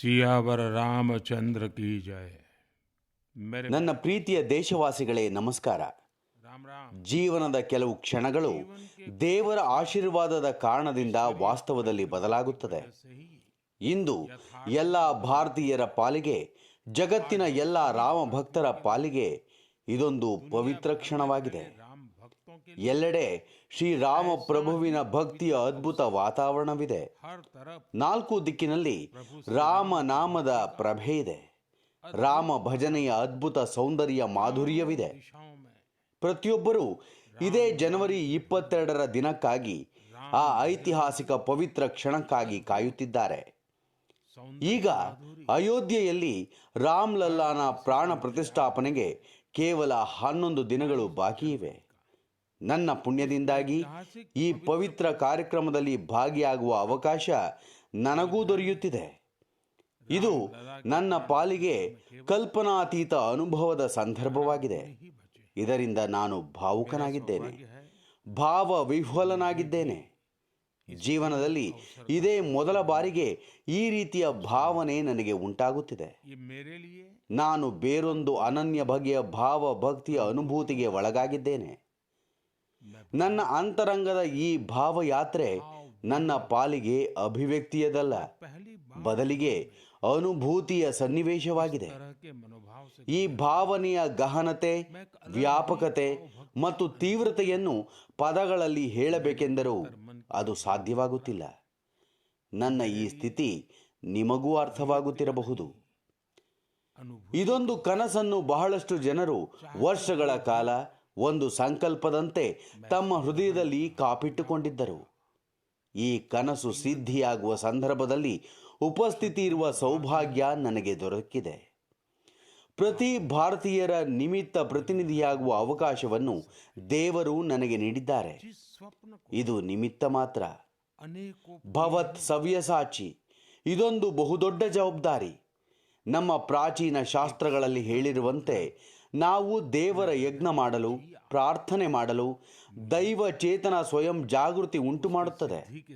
ಸಿಯಾವರ Ramachandra key ಜಯ. ನನ್ನ ಪ್ರೀತಿಯ ದೇಶವಾಸಿಗಳೇ ನಮಸ್ಕಾರ. ಜೀವನದ ಕೆಲವು ಕ್ಷಣಗಳು ದೇವರ ಆಶೀರ್ವಾದದ ಕಾರಣದಿಂದ ವಾಸ್ತವದಲ್ಲಿ ಬದಲಾಗುತ್ತದೆ. ಇಂದು ಎಲ್ಲ ಭಾರತೀಯರ ಪಾಲಿಗೆ ಜಗತ್ತಿನ ಎಲ್ಲ ರಾಮ ಭಕ್ತರ ಪಾಲಿಗೆ ಇದೊಂದು ಪವಿತ್ರ ಕ್ಷಣವಾಗಿದೆ. ಎಲ್ಲೆಡೆ ಶ್ರೀರಾಮ ಪ್ರಭುವಿನ ಭಕ್ತಿಯ ಅದ್ಭುತ ವಾತಾವರಣವಿದೆ. ನಾಲ್ಕು ದಿಕ್ಕಿನಲ್ಲಿ ರಾಮ ನಾಮದ ಪ್ರಭೆ ಇದೆ. ರಾಮ ಭಜನೆಯ ಅದ್ಭುತ ಸೌಂದರ್ಯ ಮಾಧುರ್ಯವಿದೆ. ಪ್ರತಿಯೊಬ್ಬರೂ ಇದೇ ಜನವರಿ ಇಪ್ಪತ್ತೆರಡರ ದಿನಕ್ಕಾಗಿ ಆ ಐತಿಹಾಸಿಕ ಪವಿತ್ರ ಕ್ಷಣಕ್ಕಾಗಿ ಕಾಯುತ್ತಿದ್ದಾರೆ. ಈಗ ಅಯೋಧ್ಯೆಯಲ್ಲಿ ರಾಮ್ಲಲ್ಲಾನ ಪ್ರಾಣ ಪ್ರತಿಷ್ಠಾಪನೆಗೆ ಕೇವಲ ಹನ್ನೊಂದು ದಿನಗಳು ಬಾಕಿ ಇವೆ ನನ್ನ ಪುಣ್ಯದಿಂದಾಗಿ ಈ ಪವಿತ್ರ ಕಾರ್ಯಕ್ರಮದಲ್ಲಿ ಭಾಗಿಯಾಗುವ ಅವಕಾಶ ನನಗೂ ದೊರೆಯುತ್ತಿದೆ. ಇದು ನನ್ನ ಪಾಲಿಗೆ ಕಲ್ಪನಾತೀತ ಅನುಭವದ ಸಂದರ್ಭವಾಗಿದೆ. ಇದರಿಂದ ನಾನು ಭಾವುಕನಾಗಿದ್ದೇನೆ. ಭಾವ ವಿಹ್ವಲನಾಗಿದ್ದೇನೆ. ಜೀವನದಲ್ಲಿ ಇದೇ ಮೊದಲ ಬಾರಿಗೆ ಈ ರೀತಿಯ ಭಾವನೆ ನನಗೆ ಉಂಟಾಗುತ್ತಿದೆ. ನಾನು ಬೇರೊಂದು ಅನನ್ಯ ಬಗೆಯ ಭಾವ ಭಕ್ತಿಯ ಅನುಭೂತಿಗೆ ಒಳಗಾಗಿದ್ದೇನೆ. ನನ್ನ ಅಂತರಂಗದ ಈ ಭಾವಯಾತ್ರೆ ನನ್ನ ಪಾಲಿಗೆ ಅಭಿವ್ಯಕ್ತಿಯದಲ್ಲ. ಬದಲಿಗೆ ಅನುಭೂತಿಯ ಸನ್ನಿವೇಶವಾಗಿದೆ. ಈ ಭಾವನೆಯ ಗಹನತೆ, ವ್ಯಾಪಕತೆ ಮತ್ತು ತೀವ್ರತೆಯನ್ನು ಪದಗಳಲ್ಲಿ ಹೇಳಬೇಕೆಂದರೂ ಅದು ಸಾಧ್ಯವಾಗುತ್ತಿಲ್ಲ. ನನ್ನ ಈ ಸ್ಥಿತಿ ನಿಮಗೂ ಅರ್ಥವಾಗುತ್ತಿರಬಹುದು. ಇದೊಂದು ಕನಸನ್ನು ಬಹಳಷ್ಟು ಜನರು ವರ್ಷಗಳ ಕಾಲ ಒಂದು ಸಂಕಲ್ಪದಂತೆ ತಮ್ಮ ಹೃದಯದಲ್ಲಿ ಕಾಪಿಟ್ಟುಕೊಂಡಿದ್ದರು. ಈ ಕನಸು ಸಿದ್ಧಿಯಾಗುವ ಸಂದರ್ಭದಲ್ಲಿ ಉಪಸ್ಥಿತಿ ಇರುವ ಸೌಭಾಗ್ಯ ನನಗೆ ದೊರಕಿದೆ. ಪ್ರತಿ ಭಾರತೀಯರ ನಿಮಿತ್ತ ಪ್ರತಿನಿಧಿಯಾಗುವ ಅವಕಾಶವನ್ನು ದೇವರು ನನಗೆ ನೀಡಿದ್ದಾರೆ. ಇದು ನಿಮಿತ್ತ ಮಾತ್ರ. ಭವತ್ ಸವ್ಯಸಾಚಿ ಇದೊಂದು ಬಹುದೊಡ್ಡ ಜವಾಬ್ದಾರಿ. ನಮ್ಮ ಪ್ರಾಚೀನ ಶಾಸ್ತ್ರಗಳಲ್ಲಿ ಹೇಳಿರುವಂತೆ ನಾವು ದೇವರ ಯಜ್ಞ ಮಾಡಲು, ಪ್ರಾರ್ಥನೆ ಮಾಡಲು, ದೈವ ಚೇತನ ಸ್ವಯಂ ಜಾಗೃತಿ ಉಂಟು ಮಾಡುತ್ತದೆ.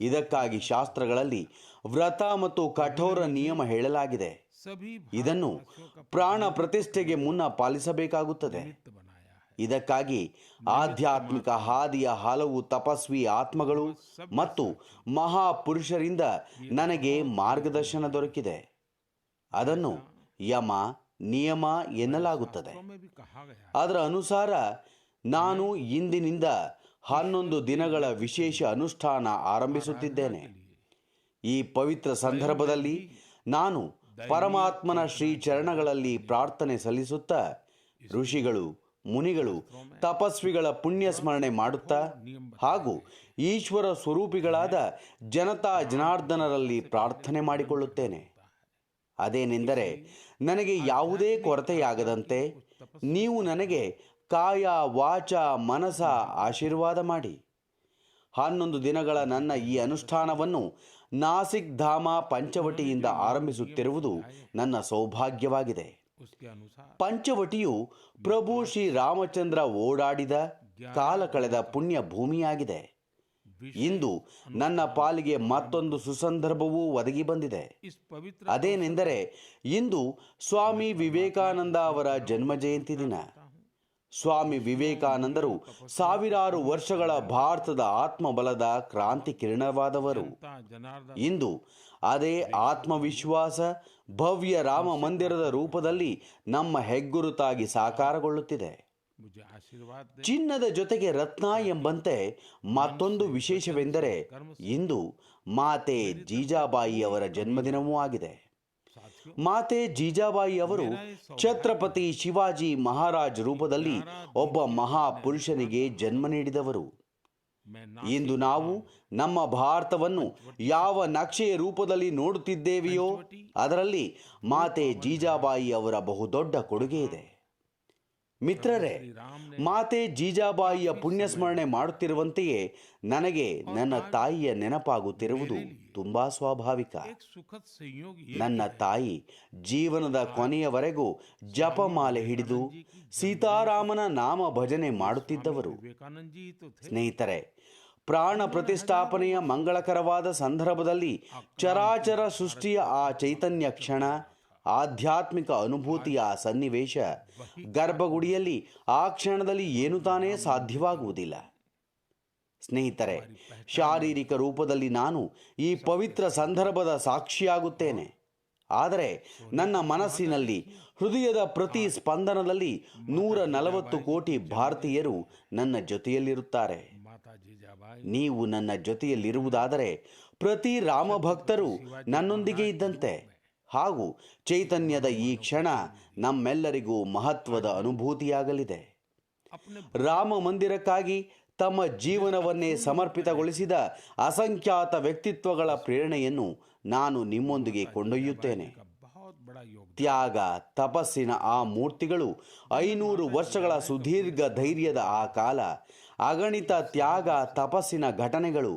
ಇದಕ್ಕಾಗಿ ಶಾಸ್ತ್ರಗಳಲ್ಲಿ ವ್ರತ ಮತ್ತು ಕಠೋರ ನಿಯಮ ಹೇಳಲಾಗಿದೆ. ಇದನ್ನು ಪ್ರಾಣ ಪ್ರತಿಷ್ಠೆಗೆ ಮುನ್ನ ಪಾಲಿಸಬೇಕಾಗುತ್ತದೆ. ಇದಕ್ಕಾಗಿ ಆಧ್ಯಾತ್ಮಿಕ ಹಾದಿಯ ಹಲವು ತಪಸ್ವಿ ಆತ್ಮಗಳು ಮತ್ತು ಮಹಾಪುರುಷರಿಂದ ನನಗೆ ಮಾರ್ಗದರ್ಶನ ದೊರಕಿದೆ. ಅದನ್ನು ಯಮ ನಿಯಮ ಎನ್ನಲಾಗುತ್ತದೆ. ಅದರ ಅನುಸಾರ ನಾನು ಇಂದಿನಿಂದ ಹನ್ನೊಂದು ದಿನಗಳ ವಿಶೇಷ ಅನುಷ್ಠಾನ ಆರಂಭಿಸುತ್ತಿದ್ದೇನೆ. ಈ ಪವಿತ್ರ ಸಂದರ್ಭದಲ್ಲಿ ನಾನು ಪರಮಾತ್ಮನ ಶ್ರೀ ಚರಣಗಳಲ್ಲಿ ಪ್ರಾರ್ಥನೆ ಸಲ್ಲಿಸುತ್ತಾ, ಋಷಿಗಳು, ಮುನಿಗಳು, ತಪಸ್ವಿಗಳ ಪುಣ್ಯ ಸ್ಮರಣೆ ಮಾಡುತ್ತಾ ಹಾಗೂ ಈಶ್ವರ ಸ್ವರೂಪಿಗಳಾದ ಜನತಾ ಜನಾರ್ದನರಲ್ಲಿ ಪ್ರಾರ್ಥನೆ ಮಾಡಿಕೊಳ್ಳುತ್ತೇನೆ. ಅದೇನೆಂದರೆ ನನಗೆ ಯಾವುದೇ ಕೊರತೆಯಾಗದಂತೆ ನೀವು ನನಗೆ ಕಾಯ ವಾಚ ಮನಸ ಆಶೀರ್ವಾದ ಮಾಡಿ. ಹನ್ನೊಂದು ದಿನಗಳ ನನ್ನ ಈ ಅನುಷ್ಠಾನವನ್ನು ನಾಸಿಕ್ ಧಾಮ ಪಂಚವಟಿಯಿಂದ ಆರಂಭಿಸುತ್ತಿರುವುದು ನನ್ನ ಸೌಭಾಗ್ಯವಾಗಿದೆ. ಪಂಚವಟಿಯು ಪ್ರಭು ಶ್ರೀ ರಾಮಚಂದ್ರ ಓಡಾಡಿದ ಕಾಲ ಕಳೆದ ಪುಣ್ಯ ಭೂಮಿಯಾಗಿದೆ ಇಂದು ನನ್ನ ಪಾಲಿಗೆ ಮತ್ತೊಂದು ಸುಸಂದರ್ಭವೂ ಒದಗಿ ಬಂದಿದೆ. ಅದೇನೆಂದರೆ ಇಂದು ಸ್ವಾಮಿ ವಿವೇಕಾನಂದ ಅವರ ಜನ್ಮ ಜಯಂತಿ ದಿನ. ಸ್ವಾಮಿ ವಿವೇಕಾನಂದರು ಸಾವಿರಾರು ವರ್ಷಗಳ ಭಾರತದ ಆತ್ಮಬಲದ ಕ್ರಾಂತಿ ಕಿರಣವಾದವರು. ಇಂದು ಅದೇ ಆತ್ಮವಿಶ್ವಾಸ ಭವ್ಯ ರಾಮ ಮಂದಿರದ ರೂಪದಲ್ಲಿ ನಮ್ಮ ಹೆಗ್ಗುರುತಾಗಿ ಸಾಕಾರಗೊಳ್ಳುತ್ತಿದೆ. ಚಿನ್ನದ ಜೊತೆಗೆ ರತ್ನ ಎಂಬಂತೆ ಮತ್ತೊಂದು ವಿಶೇಷವೆಂದರೆ ಇಂದು ಮಾತೆ ಜೀಜಾಬಾಯಿ ಅವರ ಜನ್ಮದಿನವೂ ಆಗಿದೆ. ಮಾತೆ ಜೀಜಾಬಾಯಿ ಅವರು ಛತ್ರಪತಿ ಶಿವಾಜಿ ಮಹಾರಾಜ್ ರೂಪದಲ್ಲಿ ಒಬ್ಬ ಮಹಾಪುರುಷನಿಗೆ ಜನ್ಮ ನೀಡಿದವರು. ಇಂದು ನಾವು ನಮ್ಮ ಭಾರತವನ್ನು ಯಾವ ನಕ್ಷೆಯ ರೂಪದಲ್ಲಿ ನೋಡುತ್ತಿದ್ದೇವೆಯೋ ಅದರಲ್ಲಿ ಮಾತೆ ಜೀಜಾಬಾಯಿ ಅವರ ಬಹುದೊಡ್ಡ ಕೊಡುಗೆ ಇದೆ. ಮಿತ್ರರೇ, ಮಾತೆ ಜೀಜಾಬಾಯಿಯ ಪುಣ್ಯಸ್ಮರಣೆ ಮಾಡುತ್ತಿರುವಂತೆಯೇ ನನಗೆ ನನ್ನ ತಾಯಿಯ ನೆನಪಾಗುತ್ತಿರುವುದು ತುಂಬಾ ಸ್ವಾಭಾವಿಕ. ನನ್ನ ತಾಯಿ ಜೀವನದ ಕೊನೆಯವರೆಗೂ ಜಪಮಾಲೆ ಹಿಡಿದು ಸೀತಾರಾಮನ ನಾಮ ಭಜನೆ ಮಾಡುತ್ತಿದ್ದವರು. ಸ್ನೇಹಿತರೆ, ಪ್ರಾಣ ಪ್ರತಿಷ್ಠಾಪನೆಯ ಮಂಗಳಕರವಾದ ಸಂದರ್ಭದಲ್ಲಿ ಚರಾಚರ ಸೃಷ್ಟಿಯ ಆ ಚೈತನ್ಯ ಕ್ಷಣ ಆಧ್ಯಾತ್ಮಿಕ ಅನುಭೂತಿಯ ಸನ್ನಿವೇಶ. ಗರ್ಭಗುಡಿಯಲ್ಲಿ ಆ ಕ್ಷಣದಲ್ಲಿ ಏನು ತಾನೇ ಸಾಧ್ಯವಾಗುವುದಿಲ್ಲ. ಸ್ನೇಹಿತರೆ ಶಾರೀರಿಕ ರೂಪದಲ್ಲಿ ನಾನು ಈ ಪವಿತ್ರ ಸಂದರ್ಭದ ಸಾಕ್ಷಿಯಾಗುತ್ತೇನೆ. ಆದರೆ ನನ್ನ ಮನಸ್ಸಿನಲ್ಲಿ ಹೃದಯದ ಪ್ರತಿ ಸ್ಪಂದನದಲ್ಲಿ ನೂರ ನಲವತ್ತು ಕೋಟಿ ಭಾರತೀಯರು ನನ್ನ ಜೊತೆಯಲ್ಲಿರುತ್ತಾರೆ. ನೀವು ನನ್ನ ಜೊತೆಯಲ್ಲಿರುವುದಾದರೆ ಪ್ರತಿ ರಾಮಭಕ್ತರು ನನ್ನೊಂದಿಗೆ ಇದ್ದಂತೆ. ಹಾಗೂ ಚೈತನ್ಯದ ಈ ಕ್ಷಣ ನಮ್ಮೆಲ್ಲರಿಗೂ ಮಹತ್ವದ ಅನುಭೂತಿಯಾಗಲಿದೆ. ರಾಮ ಮಂದಿರಕ್ಕಾಗಿ ತಮ್ಮ ಜೀವನವನ್ನೇ ಸಮರ್ಪಿತಗೊಳಿಸಿದ ಅಸಂಖ್ಯಾತ ವ್ಯಕ್ತಿತ್ವಗಳ ಪ್ರೇರಣೆಯನ್ನು ನಾನು ನಿಮ್ಮೊಂದಿಗೆ ಕೊಂಡೊಯ್ಯುತ್ತೇನೆ. ತ್ಯಾಗ, ತಪಸ್ಸಿನ ಆ ಮೂರ್ತಿಗಳು ಐನೂರು ವರ್ಷಗಳ ಸುದೀರ್ಘ ಧೈರ್ಯದ ಆ ಕಾಲ, ಅಗಣಿತ ತ್ಯಾಗ, ತಪಸ್ಸಿನ ಘಟನೆಗಳು,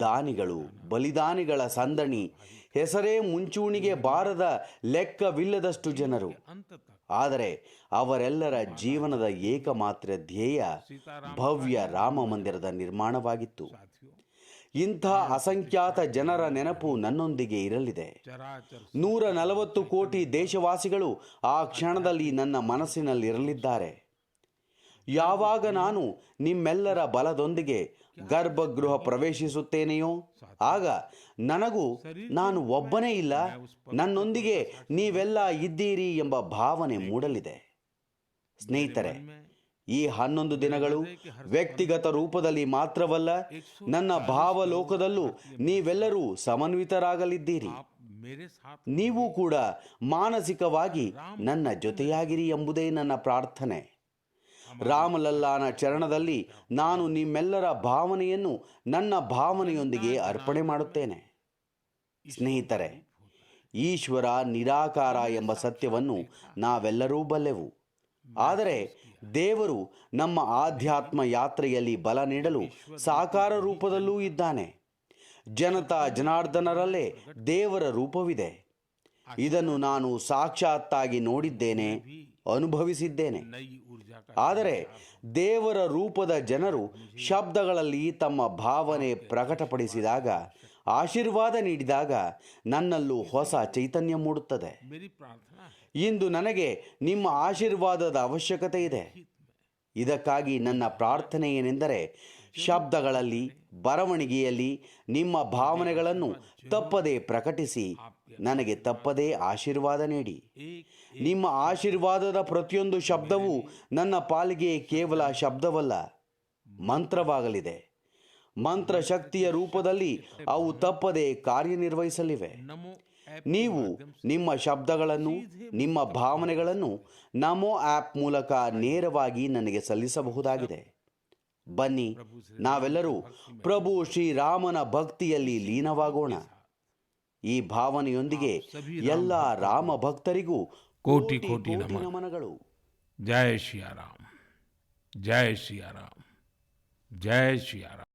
ದಾನಿಗಳು, ಬಲಿದಾನಿಗಳ ಸಂದಣಿ ಹೆಸರೇ ಮುಂಚೂಣಿಗೆ ಬಾರದ ಲೆಕ್ಕವಿಲ್ಲದಷ್ಟು ಜನರು. ಆದರೆ ಅವರೆಲ್ಲರ ಜೀವನದ ಏಕಮಾತ್ರ ಧ್ಯೇಯ ಭವ್ಯ ರಾಮ ಮಂದಿರದ ನಿರ್ಮಾಣವಾಗಿತ್ತು. ಇಂಥ ಅಸಂಖ್ಯಾತ ಜನರ ನೆನಪು ನನ್ನೊಂದಿಗೆ ಇರಲಿದೆ. ನೂರ ನಲವತ್ತು ಕೋಟಿ ದೇಶವಾಸಿಗಳು ಆ ಕ್ಷಣದಲ್ಲಿ ನನ್ನ ಮನಸ್ಸಿನಲ್ಲಿರಲಿದ್ದಾರೆ. ಯಾವಾಗ ನಾನು ನಿಮ್ಮೆಲ್ಲರ ಬಲದೊಂದಿಗೆ ಗರ್ಭಗೃಹ ಪ್ರವೇಶಿಸುತ್ತೇನೆಯೋ, ಆಗ ನನಗೂ ನಾನು ಒಬ್ಬನೇ ಇಲ್ಲ, ನನ್ನೊಂದಿಗೆ ನೀವೆಲ್ಲ ಇದ್ದೀರಿ ಎಂಬ ಭಾವನೆ ಮೂಡಲಿದೆ. ಸ್ನೇಹಿತರೆ, ಈ ಹನ್ನೊಂದು ದಿನಗಳು ವ್ಯಕ್ತಿಗತ ರೂಪದಲ್ಲಿ ಮಾತ್ರವಲ್ಲ, ನನ್ನ ಭಾವಲೋಕದಲ್ಲೂ ನೀವೆಲ್ಲರೂ ಸಮನ್ವಿತರಾಗಲಿದ್ದೀರಿ. ನೀವು ಕೂಡ ಮಾನಸಿಕವಾಗಿ ನನ್ನ ಜೊತೆಯಾಗಿರಿ ಎಂಬುದೇ ನನ್ನ ಪ್ರಾರ್ಥನೆ. ರಾಮಲಲ್ಲಾನ ಚರಣದಲ್ಲಿ ನಾನು ನಿಮ್ಮೆಲ್ಲರ ಭಾವನೆಯನ್ನು ನನ್ನ ಭಾವನೆಯೊಂದಿಗೆ ಅರ್ಪಣೆ ಮಾಡುತ್ತೇನೆ. ಸ್ನೇಹಿತರೆ, ಈಶ್ವರ ನಿರಾಕಾರ ಎಂಬ ಸತ್ಯವನ್ನು ನಾವೆಲ್ಲರೂ ಬಲ್ಲೆವು. ಆದರೆ ದೇವರು ನಮ್ಮ ಆಧ್ಯಾತ್ಮ ಯಾತ್ರೆಯಲ್ಲಿ ಬಲ ನೀಡಲು ಸಾಕಾರ ರೂಪದಲ್ಲೂ ಇದ್ದಾನೆ. ಜನತಾ ಜನಾರ್ದನರಲ್ಲೇ ದೇವರ ರೂಪವಿದೆ. ಇದನ್ನು ನಾನು ಸಾಕ್ಷಾತ್ತಾಗಿ ನೋಡಿದ್ದೇನೆ, ಅನುಭವಿಸಿದ್ದೇನೆ. ಆದರೆ ದೇವರ ರೂಪದ ಜನರು ಶಬ್ದಗಳಲ್ಲಿ ತಮ್ಮ ಭಾವನೆ ಪ್ರಕಟಪಡಿಸಿದಾಗ, ಆಶೀರ್ವಾದ ನೀಡಿದಾಗ ನನ್ನಲ್ಲೂ ಹೊಸ ಚೈತನ್ಯ ಮೂಡುತ್ತದೆ. ಇಂದು ನನಗೆ ನಿಮ್ಮ ಆಶೀರ್ವಾದದ ಅವಶ್ಯಕತೆ ಇದೆ. ಇದಕ್ಕಾಗಿ ನನ್ನ ಪ್ರಾರ್ಥನೆ ಏನೆಂದರೆ, ಶಬ್ದಗಳಲ್ಲಿ, ಬರವಣಿಗೆಯಲ್ಲಿ ನಿಮ್ಮ ಭಾವನೆಗಳನ್ನು ತಪ್ಪದೇ ಪ್ರಕಟಿಸಿ ನನಗೆ ತಪ್ಪದೇ ಆಶೀರ್ವಾದ ನೀಡಿ. ನಿಮ್ಮ ಆಶೀರ್ವಾದದ ಪ್ರತಿಯೊಂದು ಶಬ್ದವೂ ನನ್ನ ಪಾಲಿಗೆ ಕೇವಲ ಶಬ್ದವಲ್ಲ ಮಂತ್ರವಾಗಲಿದೆ. ಮಂತ್ರ ಶಕ್ತಿಯ ರೂಪದಲ್ಲಿ ಅವು ತಪ್ಪದೆ ಕಾರ್ಯನಿರ್ವಹಿಸಲಿವೆ. ನೀವು ನಿಮ್ಮ ಶಬ್ದಗಳನ್ನು ನಿಮ್ಮ ಭಾವನೆಗಳನ್ನು ನಮೋ ಆ್ಯಪ್ ಮೂಲಕ ನೇರವಾಗಿ ನನಗೆ ಸಲ್ಲಿಸಬಹುದಾಗಿದೆ. ಬನ್ನಿ ನಾವೆಲ್ಲರೂ ಪ್ರಭು ಶ್ರೀರಾಮನ ಭಕ್ತಿಯಲ್ಲಿ ಲೀನವಾಗೋಣ. ಈ ಭಾವನೆಯೊಂದಿಗೆ ಎಲ್ಲ ರಾಮ ಭಕ್ತರಿಗೂ ಕೋಟಿ ಕೋಟಿ ನಮನಗಳು. ಜಯ ಶ್ರೀರಾಮ್ ಜಯ ಶ್ರೀ ಶ್ರೀರಾಮ್ ಜಯ ಶ್ರೀ ಶ್ರೀರಾಮ್